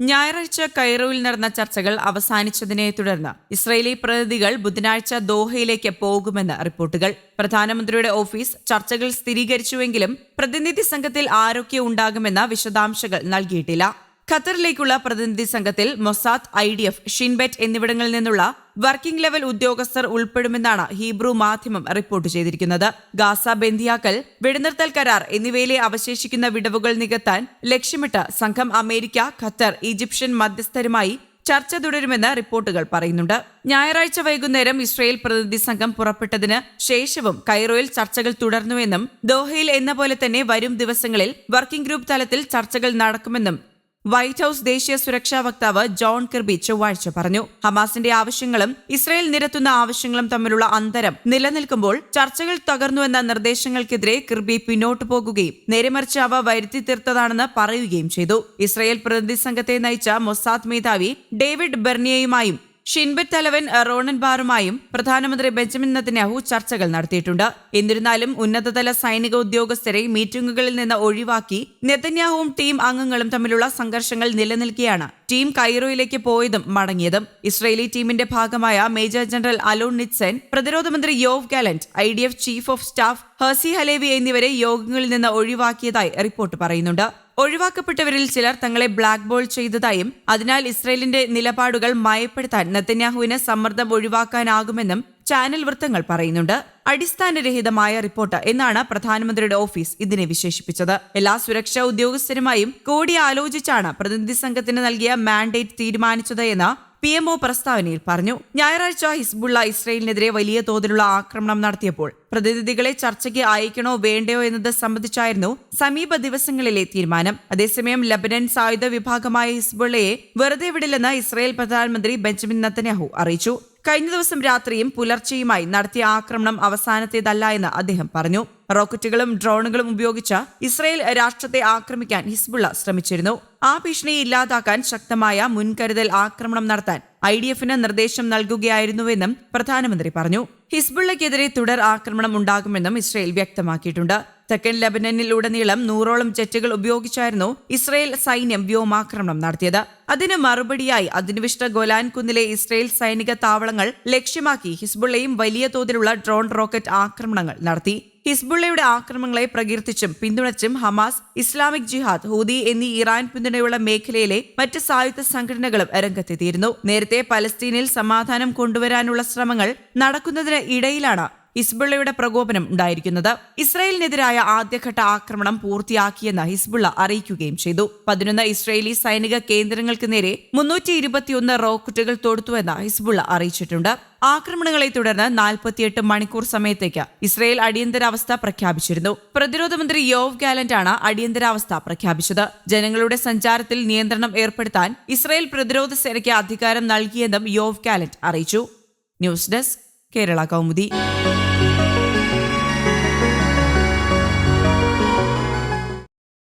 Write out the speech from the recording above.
ഞായറാഴ്ച കൈറോയിൽ നടന്ന ചർച്ചകൾ അവസാനിച്ചതിനെ തുടർന്ന് ഇസ്രയേലി പ്രതിനിധികൾ ബുധനാഴ്ച ദോഹയിലേക്ക് പോകുമെന്ന് റിപ്പോർട്ടുകൾ. പ്രധാനമന്ത്രിയുടെ ഓഫീസ് ചർച്ചകൾ സ്ഥിരീകരിച്ചുവെങ്കിലും പ്രതിനിധി സംഘത്തിൽ ആരൊക്കെ ഉണ്ടാകുമെന്ന വിശദാംശങ്ങൾ നൽകിയിട്ടില്ല. ഖത്തറിലേക്കുള്ള പ്രതിനിധി സംഘത്തിൽ Mossad I D F Shin Bet എന്നിവിടങ്ങളിൽ നിന്നുള്ള വർക്കിംഗ് ലെവൽ ഉദ്യോഗസ്ഥർ ഉൾപ്പെടുമെന്നാണ് ഹീബ്രു മാധ്യമം റിപ്പോർട്ട് ചെയ്തിരിക്കുന്നത്. ഗാസ ബന്ദിയാക്കൽ വെടിനിർത്തൽ കരാർ എന്നിവയിലെ അവശേഷിക്കുന്ന വിടവുകൾ നികത്താൻ ലക്ഷ്യമിട്ട് സംഘം അമേരിക്ക ഖത്തർ ഈജിപ്ഷ്യൻ മധ്യസ്ഥരുമായി ചർച്ച തുടരുമെന്ന് റിപ്പോർട്ടുകൾ പറയുന്നുണ്ട്. ഞായറാഴ്ച വൈകുന്നേരം ഇസ്രയേൽ പ്രതിനിധി സംഘം പുറപ്പെട്ടതിന് ശേഷവും കൈറോയിൽ ചർച്ചകൾ തുടർന്നുവെന്നും ദോഹയിൽ എന്ന പോലെ തന്നെ വരും ദിവസങ്ങളിൽ വർക്കിംഗ് ഗ്രൂപ്പ് തലത്തിൽ ചർച്ചകൾ നടക്കുമെന്നും വൈറ്റ് ഹൌസ് ദേശീയ സുരക്ഷാ വക്താവ് ജോൺ കിർബി ചൊവ്വാഴ്ച പറഞ്ഞു. ഹമാസിന്റെ ആവശ്യങ്ങളും ഇസ്രയേൽ നിരത്തുന്ന ആവശ്യങ്ങളും തമ്മിലുള്ള അന്തരം നിലനിൽക്കുമ്പോൾ ചർച്ചകൾ തകർന്നുവെന്ന നിർദ്ദേശങ്ങൾക്കെതിരെ കിർബി പിന്നോട്ടു പോകുകയും നേരെമറിച്ച് അവ വരുത്തി തീർത്തതാണെന്ന് പറയുകയും ചെയ്തു. ഇസ്രയേൽ പ്രതിനിധി സംഘത്തെ നയിച്ച മൊസാദ് മേധാവി ഡേവിഡ് ബെർണിയയുമായും ഷിൻബെറ്റ് തലവൻ റോണൻ ബാറുമായും പ്രധാനമന്ത്രി ബെഞ്ചമിൻ നത്തന്യാഹു ചർച്ചകൾ നടത്തിയിട്ടുണ്ട്. എന്നിരുന്നാലും ഉന്നതതല സൈനിക ഉദ്യോഗസ്ഥരെ മീറ്റിംഗുകളിൽ നിന്ന് ഒഴിവാക്കി നെതന്യാഹുവും ടീം അംഗങ്ങളും തമ്മിലുള്ള സംഘർഷങ്ങൾ നിലനിൽക്കെയാണ് ടീം കൈറോയിലേക്ക് പോയതും മടങ്ങിയതും. ഇസ്രയേലി ടീമിന്റെ ഭാഗമായ മേജർ ജനറൽ അലോൺ നിറ്റ്സൻ പ്രതിരോധ മന്ത്രി Yoav Gallant I D F chief of staff Herzi Halevi എന്നിവരെ യോഗങ്ങളിൽ നിന്ന് ഒഴിവാക്കിയതായി റിപ്പോർട്ട് പറയുന്നുണ്ട്. ഒഴിവാക്കപ്പെട്ടവരിൽ ചിലർ തങ്ങളെ ബ്ലാക്ക് ബോൾ ചെയ്തതായും അതിനാൽ ഇസ്രയേലിന്റെ നിലപാടുകൾ മയപ്പെടുത്താൻ നെത്തന്യാഹുവിന് സമ്മർദ്ദം ഒഴിവാക്കാനാകുമെന്നും ചാനൽ വൃത്തങ്ങൾ പറയുന്നുണ്ട്. അടിസ്ഥാനരഹിതമായ റിപ്പോർട്ട് എന്നാണ് പ്രധാനമന്ത്രിയുടെ ഓഫീസ് ഇതിനെ വിശേഷിപ്പിച്ചത്. എല്ലാ സുരക്ഷാ ഉദ്യോഗസ്ഥരുമായും കൂടിയാലോചിച്ചാണ് പ്രതിനിധി സംഘത്തിന് നൽകിയ മാൻഡേറ്റ് തീരുമാനിച്ചത് എന്ന് പി എംഒ പ്രസ്താവനയിൽ പറഞ്ഞു ഞായറാഴ്ച ഹിസ്ബുള്ള ഇസ്രയേലിനെതിരെ വലിയ തോതിലുള്ള ആക്രമണം നടത്തിയപ്പോൾ പ്രതിനിധികളെ ചർച്ചയ്ക്ക് അയക്കണോ വേണ്ടയോ എന്നത് സംബന്ധിച്ചായിരുന്നു സമീപ ദിവസങ്ങളിലെ തീരുമാനം. അതേസമയം ലബനൻ സായുധ വിഭാഗമായ ഹിസ്ബുള്ളയെ വെറുതെ വിടില്ലെന്ന് ഇസ്രയേൽ പ്രധാനമന്ത്രി ബെഞ്ചമിൻ നത്തന്യാഹു അറിയിച്ചു. കഴിഞ്ഞ ദിവസം രാത്രിയും പുലർച്ചെയുമായി നടത്തിയ ആക്രമണം അവസാനത്തേതല്ല എന്ന് അദ്ദേഹം പറഞ്ഞു. റോക്കറ്റുകളും ഡ്രോണുകളും ഉപയോഗിച്ച് ഇസ്രയേൽ രാഷ്ട്രത്തെ ആക്രമിക്കാൻ ഹിസ്ബുള്ള ശ്രമിച്ചിരുന്നു. ആ ഭീഷണിയെ ഇല്ലാതാക്കാൻ ശക്തമായ മുൻകരുതൽ ആക്രമണം നടത്താൻ ഐ ഡി എഫിന് നിർദ്ദേശം നൽകുകയായിരുന്നുവെന്നും പ്രധാനമന്ത്രി പറഞ്ഞു. ഹിസ്ബുള്ളയ്ക്കെതിരെ തുടർ ആക്രമണം ഉണ്ടാകുമെന്നും ഇസ്രയേൽ വ്യക്തമാക്കിയിട്ടുണ്ട്. തെക്കൻ ലബനനിലുടനീളം നൂറോളം ജെറ്റുകൾ ഉപയോഗിച്ചായിരുന്നു ഇസ്രയേൽ സൈന്യം വ്യോമാക്രമണം നടത്തിയത്. അതിന് മറുപടിയായി അധിനിവിഷ്ട ഗോലാൻ കുന്നിലെ ഇസ്രയേൽ സൈനിക താവളങ്ങൾ ലക്ഷ്യമാക്കി ഹിസ്ബുള്ളയും വലിയ തോതിലുള്ള ഡ്രോൺ റോക്കറ്റ് ആക്രമണങ്ങൾ നടത്തി. ഹിസ്ബുള്ളയുടെ ആക്രമണങ്ങളെ പ്രകീർത്തിച്ചും പിന്തുണച്ചും ഹമാസ് ഇസ്ലാമിക് ജിഹാദ് ഹൂദി എന്നീ ഇറാൻ പിന്തുണയുള്ള മേഖലയിലെ മറ്റ് സായുധ സംഘടനകളും രംഗത്തെത്തിയിരുന്നു. നേരത്തെ പലസ്തീനിൽ സമാധാനം കൊണ്ടുവരാനുള്ള ശ്രമങ്ങൾ നടക്കുന്നതിന് ഇടയിലാണ് ഹിസ്ബുള്ളയുടെ പ്രകോപനം ഉണ്ടായിരിക്കുന്നത്. ഇസ്രയേലിനെതിരായ ആദ്യഘട്ട ആക്രമണം പൂർത്തിയാക്കിയെന്ന് ഹിസ്ബുള്ള അറിയിക്കുകയും ചെയ്തു. പതിനൊന്ന് ഇസ്രയേലി സൈനിക കേന്ദ്രങ്ങൾക്ക് നേരെ മുന്നൂറ്റി ഇരുപത്തിയൊന്ന് റോക്കറ്റുകൾ തൊടുത്തുവെന്ന് ഹിസ്ബുള്ള അറിയിച്ചിട്ടുണ്ട്. ആക്രമണങ്ങളെ തുടർന്ന് നാൽപ്പത്തിയെട്ട് മണിക്കൂർ സമയത്തേക്ക് ഇസ്രയേൽ അടിയന്തരാവസ്ഥ പ്രഖ്യാപിച്ചിരുന്നു. പ്രതിരോധ മന്ത്രി യോവ് ഗാലന്റാണ് അടിയന്തരാവസ്ഥ പ്രഖ്യാപിച്ചത്. ജനങ്ങളുടെ സഞ്ചാരത്തിൽ നിയന്ത്രണം ഏർപ്പെടുത്താൻ ഇസ്രയേൽ പ്രതിരോധ സേനയ്ക്ക് അധികാരം നൽകിയെന്നും യോവ് ഗാലന്റ് അറിയിച്ചു. News desk Kerala Kaumudi